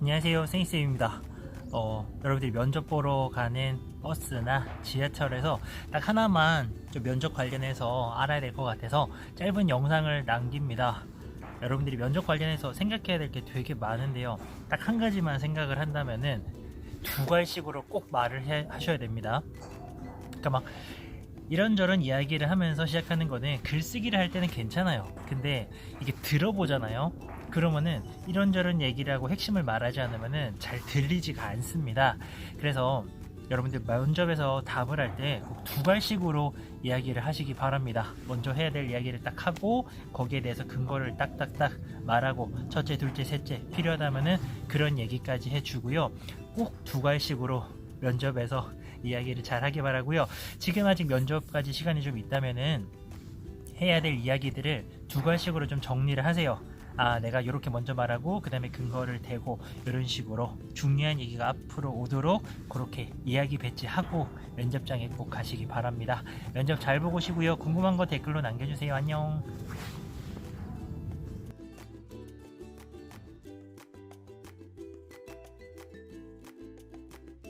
안녕하세요 생이쌤입니다 어, 여러분들이 면접 보러 가는 버스나 지하철에서 딱 하나만 좀 면접 관련해서 알아야 될 것 같아서 짧은 영상을 남깁니다 여러분들이 면접 관련해서 생각해야 될 게 되게 많은데요 딱 한 가지만 생각을 한다면은 두 갈식으로 꼭 말을 해- 하셔야 됩니다 그러니까 막 이런저런 이야기를 하면서 시작하는 거는 글쓰기를 할 때는 괜찮아요. 근데 이게 들어보잖아요. 그러면은 이런저런 얘기를 하고 핵심을 말하지 않으면은 잘 들리지가 않습니다. 그래서 여러분들 면접에서 답을 할때꼭두 갈식으로 이야기를 하시기 바랍니다. 먼저 해야 될 이야기를 딱 하고 거기에 대해서 근거를 딱딱딱 말하고 첫째, 둘째, 셋째 필요하다면은 그런 얘기까지 해주고요. 꼭두 갈식으로 면접에서 이야기를 잘 하기 바라고요. 지금 아직 면접까지 시간이 좀 있다면은 해야 될 이야기들을 두 갈식으로 좀 정리를 하세요. 아, 내가 이렇게 먼저 말하고 그 다음에 근거를 대고 이런 식으로 중요한 얘기가 앞으로 오도록 그렇게 이야기 배치하고 면접장에 꼭 가시기 바랍니다. 면접 잘 보시고요. 궁금한 거 댓글로 남겨주세요. 안녕.